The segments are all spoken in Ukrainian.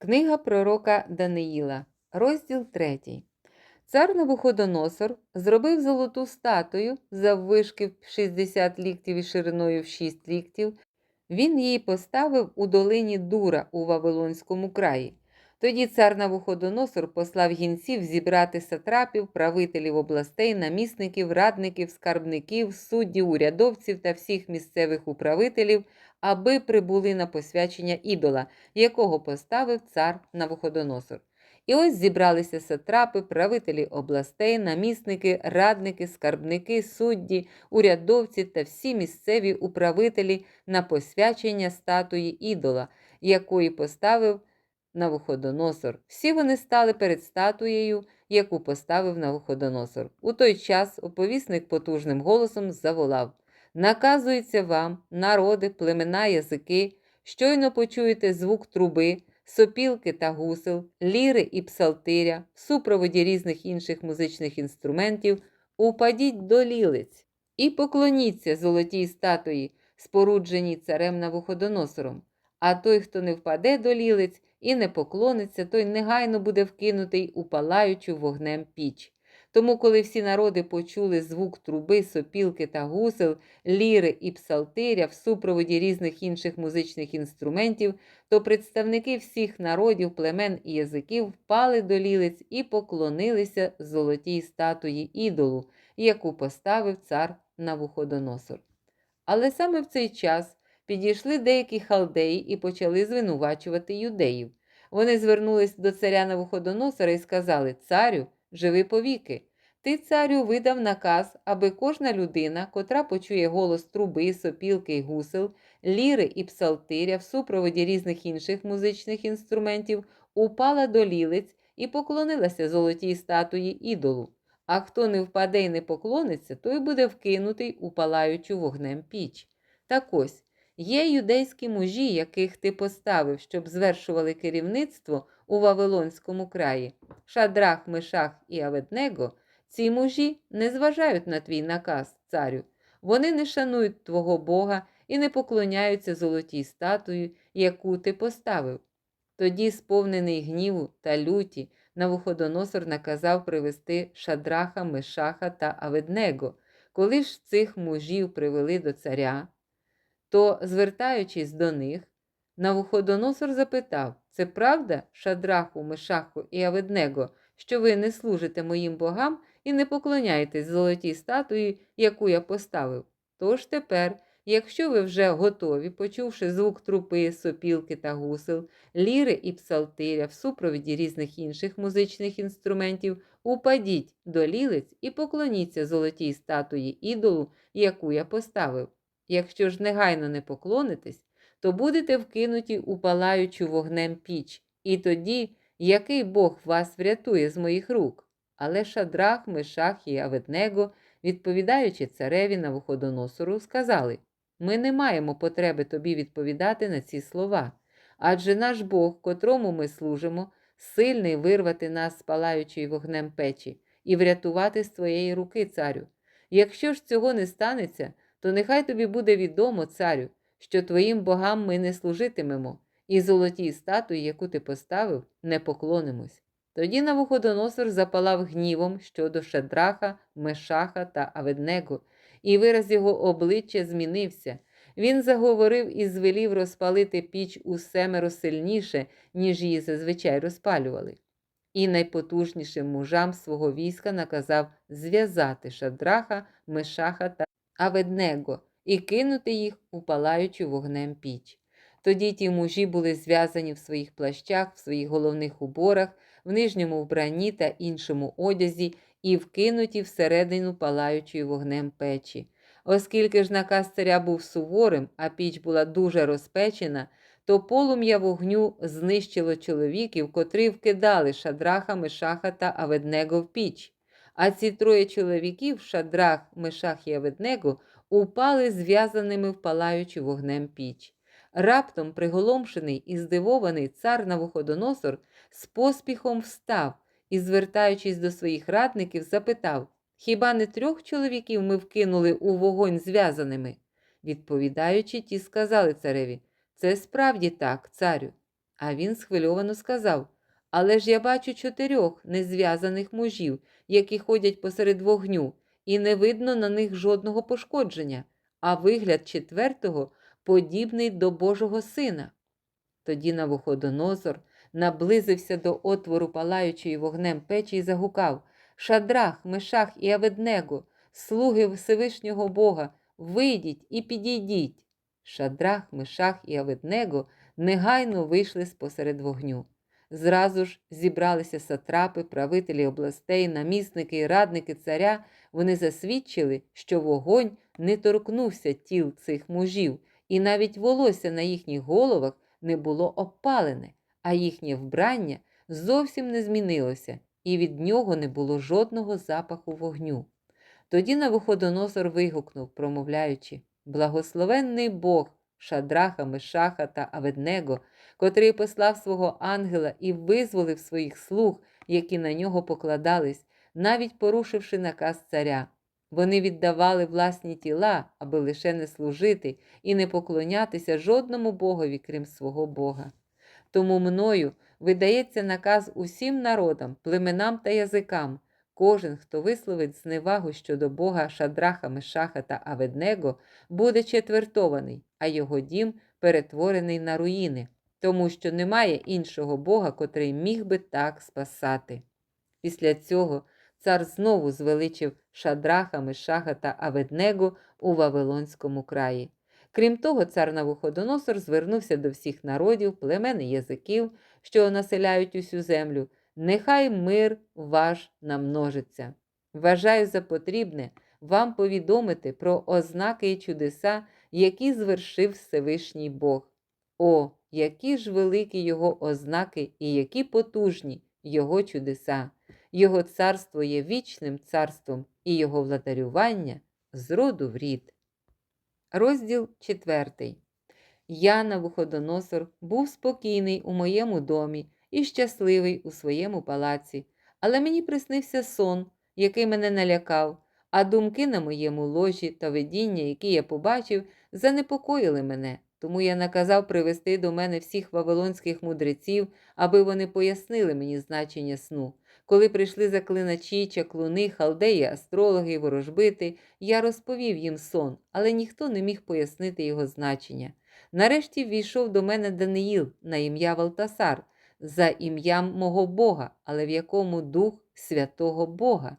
Книга пророка Даниїла, розділ 3. Цар Навуходоносор зробив золоту статую заввишки в 60 ліктів і шириною в 6 ліктів. Він її поставив у долині Дура у Вавилонському краї. Тоді цар Навуходоносор послав гінців зібрати сатрапів, правителів областей, намісників, радників, скарбників, суддів, урядовців та всіх місцевих управителів, аби прибули на посвячення ідола, якого поставив цар Навуходоносор. І ось зібралися сатрапи, правителі областей, намісники, радники, скарбники, судді, урядовці та всі місцеві управителі на посвячення статуї ідола, якої поставив Навуходоносор. Всі вони стали перед статуєю, яку поставив Навуходоносор. У той час оповісник потужним голосом заволав: Наказується вам, народи, племена, язики, щойно почуєте звук труби, сопілки та гусел, ліри і псалтиря, в супроводі різних інших музичних інструментів, упадіть до лілиць і поклоніться золотій статуї, спорудженій царем Навуходоносором. А той, хто не впаде до лілиць і не поклониться, той негайно буде вкинутий у палаючу вогнем піч. Тому, коли всі народи почули звук труби, сопілки та гусел, ліри і псалтиря в супроводі різних інших музичних інструментів, то представники всіх народів, племен і язиків впали до лілиць і поклонилися золотій статуї ідолу, яку поставив цар Навуходоносор. Але саме в цей час підійшли деякі халдеї і почали звинувачувати юдеїв. Вони звернулись до царя Навуходоносора і сказали: Царю, живи повіки. Ти, царю, видав наказ, аби кожна людина, котра почує голос труби, сопілки й гусел, ліри і псалтиря в супроводі різних інших музичних інструментів, упала до лілиць і поклонилася золотій статуї ідолу. А хто не впаде і не поклониться, той буде вкинутий у палаючу вогнем піч. Так ось, є юдейські мужі, яких ти поставив, щоб звершували керівництво у Вавилонському краї. Шадрах, Мешах і Аведнего, ці мужі не зважають на твій наказ, царю. Вони не шанують твого Бога і не поклоняються золотій статуї, яку ти поставив. Тоді, сповнений гніву та люті, Навуходоносор наказав привести Шадраха, Мешаха та Аведнего. Коли ж цих мужів привели до царя, то, звертаючись до них, Навуходоносор запитав: Це правда, Шадраху, Мешаху і Аведнего, що ви не служите моїм богам і не поклоняєтесь золотій статуї, яку я поставив? Тож тепер, якщо ви вже готові, почувши звук трупи, сопілки та гусел, ліри і псалтиря в супровіді різних інших музичних інструментів, упадіть до лілиць і поклоніться золотій статуї ідолу, яку я поставив. Якщо ж негайно не поклонитесь, то будете вкинуті у палаючу вогнем піч, і тоді який Бог вас врятує з моїх рук? Але Шадрах, Мешах і Аведнего, відповідаючи цареві Навуходоносору, сказали: Ми не маємо потреби тобі відповідати на ці слова, адже наш Бог, котрому ми служимо, сильний вирвати нас з палаючої вогнем печі і врятувати з твоєї руки, царю. Якщо ж цього не станеться, то нехай тобі буде відомо, царю, що твоїм богам ми не служитимемо, і золотій статуї, яку ти поставив, не поклонимось. Тоді Навуходоносор запалав гнівом щодо Шадраха, Мешаха та Аведнего, і вираз його обличчя змінився. Він заговорив і звелів розпалити піч у семеро сильніше, ніж її зазвичай розпалювали. І найпотужнішим мужам свого війська наказав зв'язати Шадраха, Мешаха та Аведнего і кинути їх у палаючу вогнем піч. Тоді ті мужі були зв'язані в своїх плащах, в своїх головних уборах, в нижньому вбранні та іншому одязі і вкинуті всередину палаючої вогнем печі. Оскільки ж наказ царя був суворим, а піч була дуже розпечена, то полум'я вогню знищило чоловіків, котрі вкидали шадраха, Мешаха та Аведнего в піч. А ці троє чоловіків, шадрах, Мешах і Аведнего, упали зв'язаними в палаючу вогнем піч. Раптом, приголомшений і здивований цар Навуходоносор з поспіхом встав і, звертаючись до своїх радників, запитав Хіба не трьох чоловіків ми вкинули у вогонь зв'язаними? Відповідаючи, ті сказали цареві Це справді так, царю. А він схвильовано сказав: Але ж я бачу чотирьох незв'язаних мужів, які ходять посеред вогню, і не видно на них жодного пошкодження, а вигляд четвертого подібний до Божого сина. Тоді Навуходоносор наблизився до отвору палаючої вогнем печі і загукав Шадрах, Мешах і Аведнего, слуги Всевишнього Бога, вийдіть і підійдіть. Шадрах, Мешах і Аведнего негайно вийшли спосеред вогню. Зразу ж зібралися сатрапи, правителі областей, намісники і радники царя. Вони засвідчили, що вогонь не торкнувся тіл цих мужів, і навіть волосся на їхніх головах не було обпалене, а їхнє вбрання зовсім не змінилося, і від нього не було жодного запаху вогню. Тоді Навуходоносор вигукнув, промовляючи: Благословенний Бог, Шадраха, Мешаха та Аведнего, котрий послав свого ангела і визволив своїх слуг, які на нього покладались, навіть порушивши наказ царя. Вони віддавали власні тіла, аби лише не служити і не поклонятися жодному богові, крім свого Бога. Тому мною видається наказ усім народам, племенам та язикам. Кожен, хто висловить зневагу щодо Бога Шадраха, Мешаха та Аведнего, буде четвертований, а його дім перетворений на руїни, тому що немає іншого Бога, котрий міг би так спасати. Після цього цар знову звеличив Шадраха, Мешаха та Аведнего у Вавилонському краї. Крім того, цар Навуходоносор звернувся до всіх народів, племен і язиків, що населяють усю землю. Нехай мир ваш намножиться. Вважаю за потрібне вам повідомити про ознаки і чудеса, які звершив Всевишній Бог. О, які ж великі його ознаки і які потужні його чудеса! Його царство є вічним царством і його владарювання з роду в рід. Розділ 4. Я, Навуходоносор, був спокійний у моєму домі і щасливий у своєму палаці, але мені приснився сон, який мене налякав, а думки на моєму ложі та видіння, які я побачив, занепокоїли мене. Тому я наказав привести до мене всіх вавилонських мудреців, аби вони пояснили мені значення сну. Коли прийшли заклиначі, чаклуни, халдеї, астрологи ворожбити, я розповів їм сон, але ніхто не міг пояснити його значення. Нарешті ввійшов до мене Даниїл на ім'я Валтасар, за ім'ям мого Бога, але в якому дух святого Бога.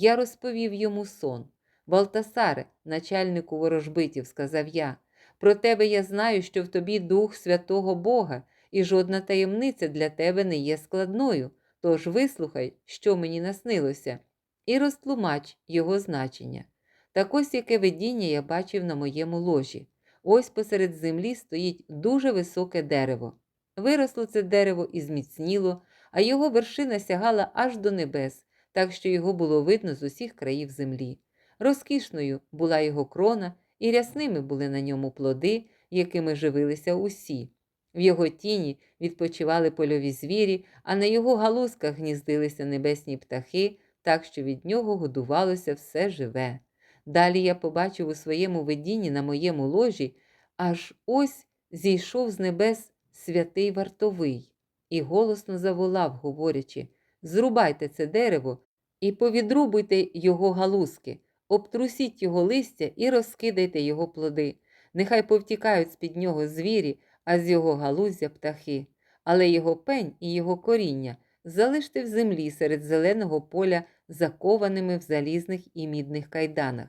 Я розповів йому сон. Валтасаре, начальнику ворожбитів, сказав я, про тебе я знаю, що в тобі дух святого Бога, і жодна таємниця для тебе не є складною. Тож вислухай, що мені наснилося, і розтлумач його значення. Так ось яке видіння я бачив на моєму ложі. Ось посеред землі стоїть дуже високе дерево. Виросло це дерево і зміцніло, а його вершина сягала аж до небес, так що його було видно з усіх країв землі. Розкішною була його крона, і рясними були на ньому плоди, якими живилися усі. В його тіні відпочивали польові звірі, а на його галузках гніздилися небесні птахи, так що від нього годувалося все живе. Далі я побачив у своєму видінні на моєму ложі, аж ось зійшов з небес святий вартовий і голосно заволав, говорячи: Зрубайте це дерево і повідрубуйте його галузки, обтрусіть його листя і розкидайте його плоди. Нехай повтікають з-під нього звірі а з його галуздя птахи, але його пень і його коріння залиште в землі серед зеленого поля, закованими в залізних і мідних кайданах.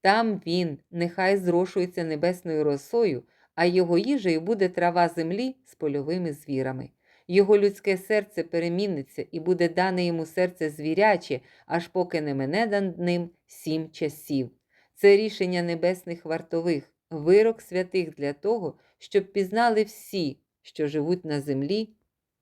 Там він нехай зрошується небесною росою, а його їжею буде трава землі з польовими звірами. Його людське серце переміниться і буде дане йому серце звіряче, аж поки не мене над ним сім часів. Це рішення небесних вартових, вирок святих для того, щоб пізнали всі, що живуть на землі,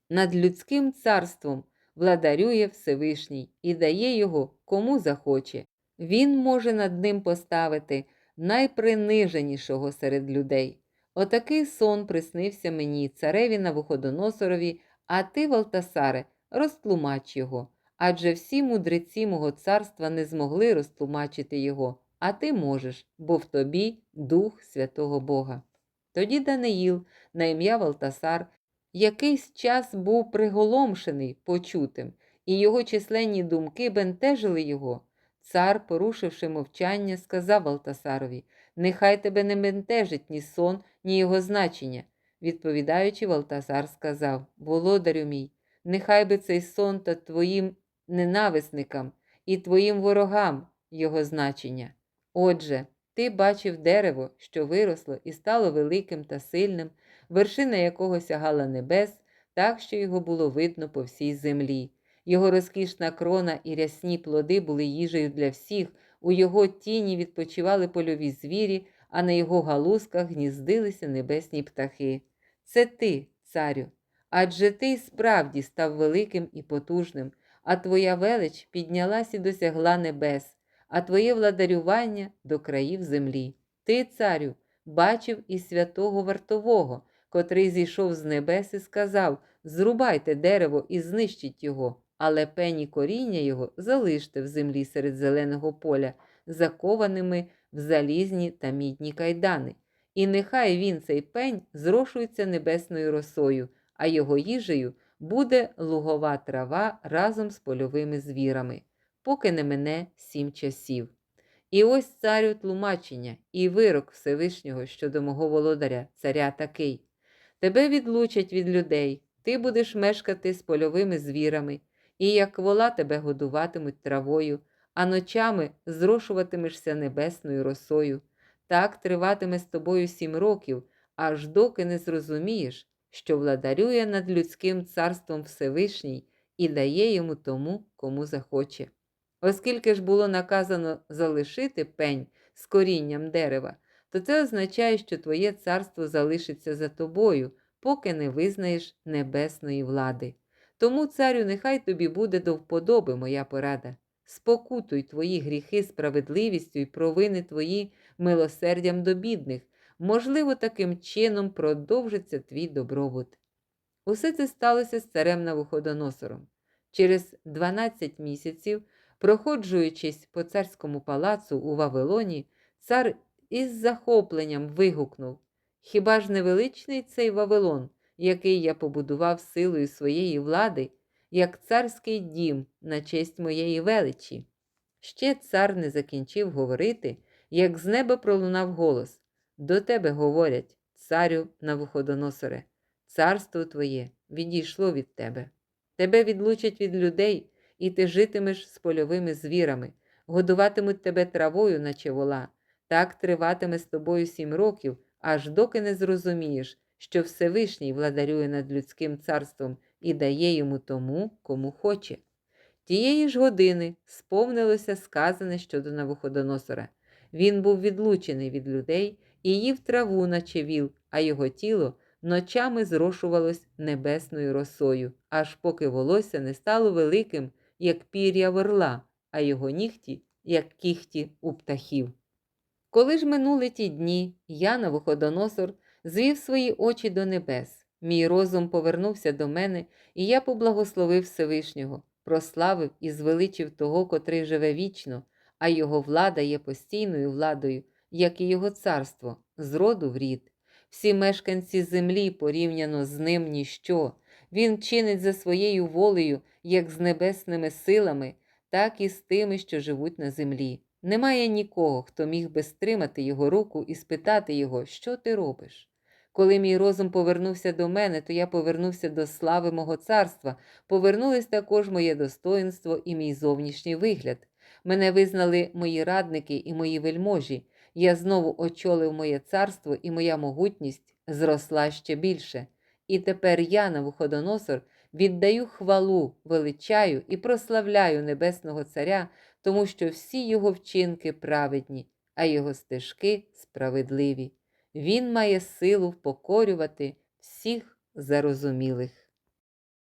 над людським царством владарює Всевишній і дає його кому захоче. Він може над ним поставити найприниженішого серед людей. Отакий сон приснився мені, цареві Навуходоносорові, а ти, Валтасаре, розтлумач його. Адже всі мудреці мого царства не змогли розтлумачити його, а ти можеш, бо в тобі дух святого Бога. Тоді Даниїл, на ім'я Валтасар, якийсь час був приголомшений почутим, і його численні думки бентежили його. Цар, порушивши мовчання, сказав Валтасарові: Нехай тебе не бентежить ні сон, ні його значення. Відповідаючи, Валтасар сказав: Володарю мій, нехай би цей сон та твоїм ненависникам і твоїм ворогам його значення. Отже, ти бачив дерево, що виросло і стало великим та сильним, вершина якого сягала небес, так що його було видно по всій землі. Його розкішна крона і рясні плоди були їжею для всіх, у його тіні відпочивали польові звірі, а на його галузках гніздилися небесні птахи. Це ти, царю, адже ти справді став великим і потужним, а твоя велич піднялась і досягла небес, а твоє владарювання до країв землі. Ти, царю, бачив і святого вартового, котрий зійшов з небес і сказав: Зрубайте дерево і знищіть його, але пені коріння його залиште в землі серед зеленого поля, закованими в залізні та мідні кайдани. І нехай він, цей пень, зрошується небесною росою, а його їжею буде лугова трава разом з польовими звірами, поки не мине сім часів. І ось царю тлумачення і вирок Всевишнього щодо мого володаря, царя такий: Тебе відлучать від людей, ти будеш мешкати з польовими звірами, і як вола тебе годуватимуть травою, а ночами зрошуватимешся небесною росою. Так триватиме з тобою сім років, аж доки не зрозумієш, що владарює над людським царством Всевишній і дає йому тому, кому захоче. Оскільки ж було наказано залишити пень з корінням дерева, то це означає, що твоє царство залишиться за тобою, поки не визнаєш небесної влади. Тому, царю, нехай тобі буде до вподоби моя порада. Спокутуй твої гріхи справедливістю і провини твої милосердям до бідних. Можливо, таким чином продовжиться твій добробут. Усе це сталося з царем Навуходоносором. Через 12 місяців, проходжуючись по царському палацу у Вавилоні, цар із захопленням вигукнув: Хіба ж невеличний цей Вавилон, який я побудував силою своєї влади, як царський дім на честь моєї величі? Ще цар не закінчив говорити, як з неба пролунав голос: До тебе говорять, царю Навуходоносоре, царство твоє відійшло від тебе. Тебе відлучать від людей, і ти житимеш з польовими звірами, годуватимуть тебе травою, наче вола. Так триватиме з тобою сім років, аж доки не зрозумієш, що Всевишній владарює над людським царством і дає йому тому, кому хоче. Тієї ж години сповнилося сказане щодо Навуходоносора. Він був відлучений від людей і їв траву, наче віл, а його тіло ночами зрошувалось небесною росою, аж поки волосся не стало великим, як пір'я верла, а його нігті, як кіхті у птахів. Коли ж минули ті дні, я, Навуходоносор, звів свої очі до небес. Мій розум повернувся до мене, і я поблагословив Всевишнього, прославив і звеличив того, котрий живе вічно, а його влада є постійною владою, як і його царство, з роду в рід. Всі мешканці землі порівняно з ним ніщо. Він чинить за своєю волею, як з небесними силами, так і з тими, що живуть на землі. Немає нікого, хто міг би стримати його руку і спитати його, що ти робиш. Коли мій розум повернувся до мене, то я повернувся до слави мого царства, повернулись також моє достоинство і мій зовнішній вигляд. Мене визнали мої радники і мої вельможі. Я знову очолив моє царство, і моя могутність зросла ще більше. І тепер я, Навуходоносор, віддаю хвалу, величаю і прославляю Небесного Царя, тому що всі його вчинки праведні, а його стежки справедливі. Він має силу впокорювати всіх зарозумілих.